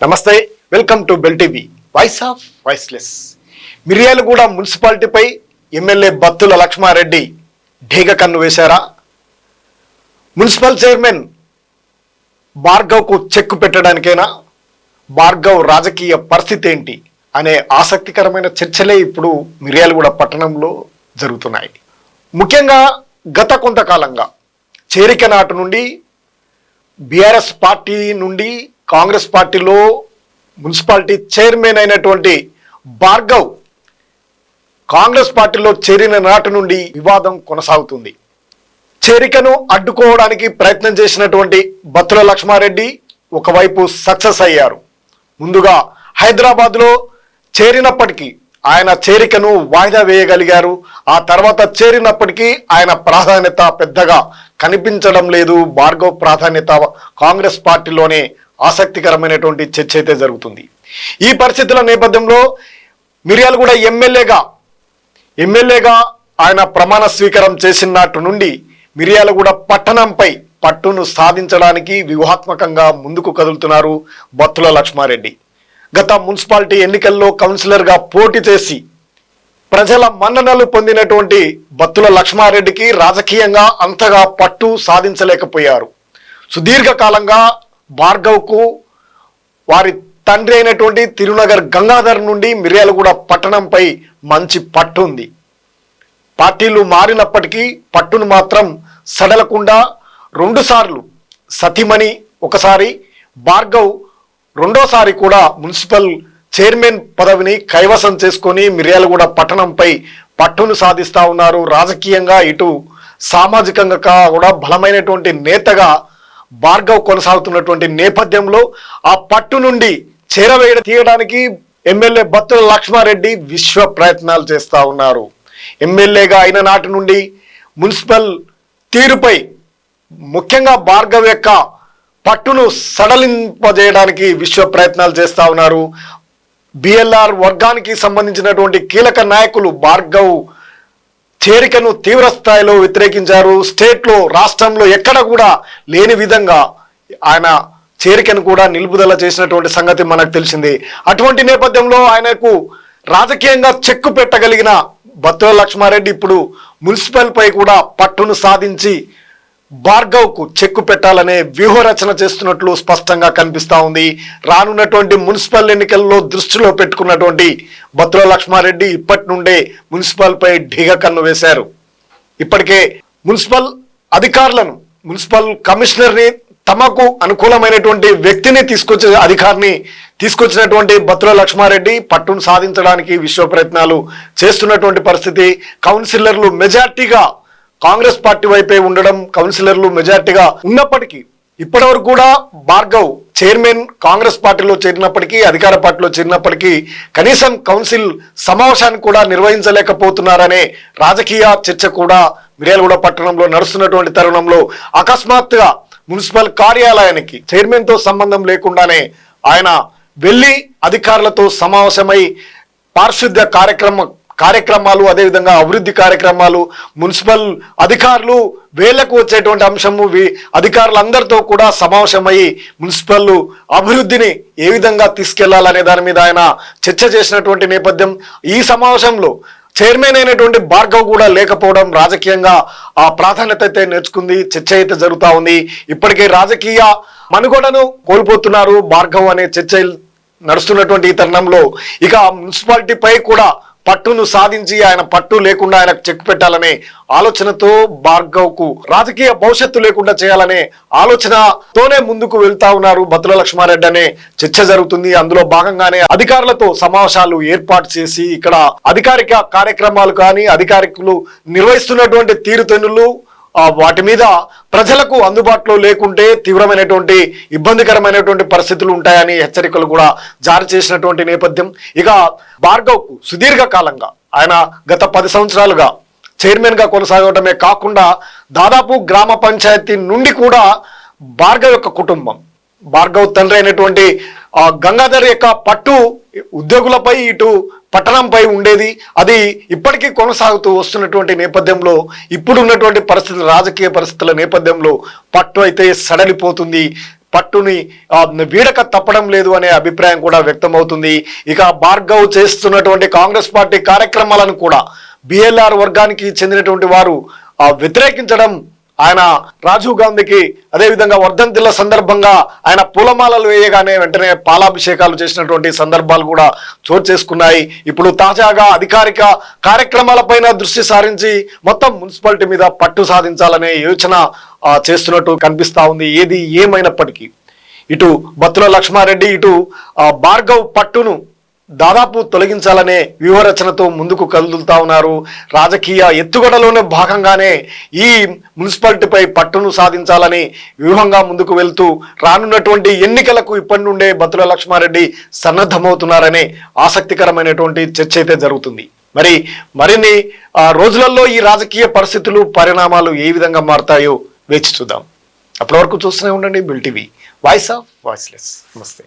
నమస్తే welcome to Bell TV. Voice of voiceless Miryalaguda మున్సిపాలిటీపై MLA Battula Lakshma Reddy ఢీగ కన్ను వేశారా? మున్సిపల్ చైర్మన్ భార్గవ్కు చెక్కు పెట్టడానికైనా? భార్గవ్ రాజకీయ పరిస్థితి ఏంటి? అనే ఆసక్తికరమైన చర్చలే ఇప్పుడు మిర్యాలగూడ పట్టణంలో జరుగుతున్నాయి. ముఖ్యంగా గత కొంతకాలంగా చేరిక నాటు నుండి బీఆర్ఎస్ పార్టీ నుండి కాంగ్రెస్ పార్టీలో మున్సిపాలిటీ చైర్మన్ అయినటువంటి భార్గవ్ కాంగ్రెస్ పార్టీలో చేరిన నాటి నుండి వివాదం కొనసాగుతుంది. చేరికను అడ్డుకోవడానికి ప్రయత్నం చేసినటువంటి బత్తుల లక్ష్మారెడ్డి ఒకవైపు సక్సెస్ అయ్యారు. ముందుగా హైదరాబాద్లో చేరినప్పటికీ ఆయన చేరికను వాయిదా వేయగలిగారు. ఆ తర్వాత చేరినప్పటికీ ఆయన ప్రాధాన్యత పెద్దగా కనిపించడం లేదు. భార్గవ్ ప్రాధాన్యత కాంగ్రెస్ పార్టీలోనే ఆసక్తికరమైనటువంటి చర్చ అయితే జరుగుతుంది. ఈ పరిస్థితుల నేపథ్యంలో మిర్యాలు కూడా ఎమ్మెల్యేగా ఎమ్మెల్యేగా ఆయన ప్రమాణ స్వీకారం చేసినట్టు నుండి మిర్యాలగూడ పట్టణంపై పట్టును సాధించడానికి వ్యూహాత్మకంగా ముందుకు కదులుతున్నారు బత్తుల లక్ష్మారెడ్డి. గత మున్సిపాలిటీ ఎన్నికల్లో కౌన్సిలర్గా పోటీ చేసి ప్రజల మన్ననలు పొందినటువంటి బత్తుల లక్ష్మారెడ్డికి రాజకీయంగా అంతగా పట్టు సాధించలేకపోయారు. సుదీర్ఘకాలంగా భార్గవ్కు వారి తండ్రి అయినటువంటి తిరునగర్ గంగాధర్ నుండి మిర్యాలగూడ పట్టణంపై మంచి పట్టు ఉంది పార్టీలు మారినప్పటికీ పట్టును మాత్రం సడలకుండా రెండుసార్లు సతీమణి ఒకసారి భార్గవ్ రెండోసారి కూడా మున్సిపల్ చైర్మన్ పదవిని కైవసం చేసుకొని మిర్యాలగూడ పట్టణంపై పట్టును సాధిస్తా ఉన్నారు. రాజకీయంగా ఇటు సామాజికంగా కూడా బలమైనటువంటి నేతగా భార్గవ్ కొనసాగుతున్నటువంటి నేపథ్యంలో ఆ పట్టు నుండి చేరవేయ తీయడానికి ఎమ్మెల్యే బత్తుల లక్ష్మారెడ్డి విశ్వ ప్రయత్నాలు చేస్తూ ఉన్నారు. ఎమ్మెల్యేగా అయిన నాటి నుండి మున్సిపల్ తీరుపై ముఖ్యంగా భార్గవ్ యొక్క పట్టును సడలింపజేయడానికి విశ్వ ప్రయత్నాలు చేస్తూ ఉన్నారు. బిఎల్ఆర్ వర్గానికి సంబంధించినటువంటి కీలక నాయకులు భార్గవ్ చేరికను తీవ్ర స్థాయిలో వ్యతిరేకించారు. స్టేట్లో రాష్ట్రంలో ఎక్కడ కూడా లేని విధంగా ఆయన చేరికను కూడా నిలుపుదల చేసినటువంటి సంగతి మనకు తెలిసింది. అటువంటి నేపథ్యంలో ఆయనకు రాజకీయంగా చెక్కు పెట్టగలిగిన బత్తుల లక్ష్మారెడ్డి ఇప్పుడు మున్సిపల్పై కూడా పట్టును సాధించి భార్గవ్కు చెక్కు పెట్టాలనే వ్యూహరచన చేస్తున్నట్లు స్పష్టంగా కనిపిస్తా ఉంది. రానున్నటువంటి మున్సిపల్ ఎన్నికల్లో దృష్టిలో పెట్టుకున్నటువంటి బత్తుల లక్ష్మారెడ్డి ఇప్పటి నుండే మున్సిపల్ పై ఢీగ కన్ను వేశారు. ఇప్పటికే మున్సిపల్ అధికారులను మున్సిపల్ కమిషనర్ని తమకు అనుకూలమైనటువంటి వ్యక్తిని తీసుకొచ్చే అధికారిని తీసుకొచ్చినటువంటి బత్తుల లక్ష్మారెడ్డి పట్టును సాధించడానికి విశ్వ ప్రయత్నాలు చేస్తున్నటువంటి పరిస్థితి. కౌన్సిలర్లు మెజార్టీగా కాంగ్రెస్ పార్టీ వైపే ఉండడం కౌన్సిలర్లు మెజార్టీగా ఉన్నప్పటికీ ఇప్పటివరకు కూడా భార్గవ్ చైర్మన్ కాంగ్రెస్ పార్టీలో చేరినప్పటికీ అధికార పార్టీలో చేరినప్పటికీ కనీసం కౌన్సిల్ సమావేశాన్ని కూడా నిర్వహించలేకపోతున్నారనే రాజకీయ చర్చ కూడా మిర్యాలగూడ పట్టణంలో నడుస్తున్నటువంటి తరుణంలో అకస్మాత్తుగా మున్సిపల్ కార్యాలయానికి చైర్మన్తో సంబంధం లేకుండానే ఆయన వెళ్ళి అధికారులతో సమావేశమై పారిశుద్ధ్య కార్యక్రమ కార్యక్రమాలు అదేవిధంగా అభివృద్ధి కార్యక్రమాలు మున్సిపల్ అధికారులు వేళ్ళకు వచ్చేటువంటి అంశము. వి- అధికారులందరితో కూడా సమావేశమై మున్సిపల్ అభివృద్ధిని ఏ విధంగా తీసుకెళ్ళాలనే దాని మీద ఆయన చర్చ చేసినటువంటి నేపథ్యం. ఈ సమావేశంలో చైర్మన్ అయినటువంటి భార్గవ్ కూడా లేకపోవడం రాజకీయంగా ఆ ప్రాధాన్యత అయితే నేర్చుకుంది చర్చ అయితే జరుగుతూ ఉంది. ఇప్పటికే రాజకీయ మనుగడను కోల్పోతున్నారు భార్గవ్ అనే చర్చ నడుస్తున్నటువంటి ఈ తరుణంలో. ఇక మున్సిపాలిటీపై కూడా పట్టును సాధించి ఆయన పట్టు లేకుండా ఆయనకు చెక్ పెట్టాలనే ఆలోచనతో భార్గవ్కు రాజకీయ భవిష్యత్తు లేకుండా చేయాలనే ఆలోచనతోనే ముందుకు వెళ్తా ఉన్నారు భద్ర లక్ష్మారెడ్డి అనే చర్చ జరుగుతుంది. అందులో భాగంగానే అధికారులతో సమావేశాలు ఏర్పాటు చేసి ఇక్కడ అధికారిక కార్యక్రమాలు కానీ అధికారికులు నిర్వహిస్తున్నటువంటి తీరుతెన్నులు వాటి మీద ప్రజలకు అందుబాటులో లేకుంటే తీవ్రమైనటువంటి ఇబ్బందికరమైనటువంటి పరిస్థితులు ఉంటాయని హెచ్చరికలు కూడా జారీ చేసినటువంటి నేపథ్యం. ఇక భార్గవ్కు సుదీర్ఘకాలంగా ఆయన గత పది సంవత్సరాలుగా చైర్మన్గా కొనసాగటమే కాకుండా దాదాపు గ్రామ పంచాయతీ నుండి కూడా భార్గవ్ యొక్క కుటుంబం భార్గవ్ తండ్రి అయినటువంటి గంగాధర్ యొక్క పట్టు ఉద్యోగులపై ఇటు పట్టణంపై ఉండేది. అది ఇప్పటికీ కొనసాగుతూ వస్తున్నటువంటి నేపథ్యంలో ఇప్పుడున్నటువంటి పరిస్థితులు రాజకీయ పరిస్థితుల నేపథ్యంలో పట్టు అయితే సడలిపోతుంది. పట్టుని వీడక తప్పడం లేదు అనే అభిప్రాయం కూడా వ్యక్తమవుతుంది. ఇక భార్గవ్ చేస్తున్నటువంటి కాంగ్రెస్ పార్టీ కార్యక్రమాలను కూడా బిఎల్ఆర్ వర్గానికి చెందినటువంటి వారు వ్యతిరేకించడం ఆయన రాజీవ్ గాంధీకి అదేవిధంగా వర్ధంతిల సందర్భంగా ఆయన పూలమాలలు వేయగానే వెంటనే పాలాభిషేకాలు చేసినటువంటి సందర్భాలు కూడా చోటు చేసుకున్నాయి. ఇప్పుడు తాజాగా అధికారిక కార్యక్రమాలపైన దృష్టి సారించి మొత్తం మున్సిపాలిటీ మీద పట్టు సాధించాలనే యోచన చేస్తున్నట్టు కనిపిస్తూ ఉంది. ఏది ఏమైనప్పటికీ. ఇటు బత్తుల లక్ష్మారెడ్డి ఇటు భార్గవ్ పట్టును దాదాపు తొలగించాలనే వ్యూహరచనతో ముందుకు కదులుతా ఉన్నారు. రాజకీయ ఎత్తుగడలోనే భాగంగానే ఈ మున్సిపాలిటీపై పట్టును సాధించాలని వ్యూహంగా ముందుకు వెళ్తూ రానున్నటువంటి ఎన్నికలకు ఇప్పటి నుండే బతుల లక్ష్మారెడ్డి సన్నద్ధమవుతున్నారనే ఆసక్తికరమైనటువంటి చర్చ అయితే జరుగుతుంది. మరి మరిన్ని రోజులలో ఈ రాజకీయ పరిస్థితులు పరిణామాలు ఏ విధంగా మారతాయో వేచి చూద్దాం. అప్పటి వరకు చూస్తూనే ఉండండి Bell TV voice of voiceless నమస్తే.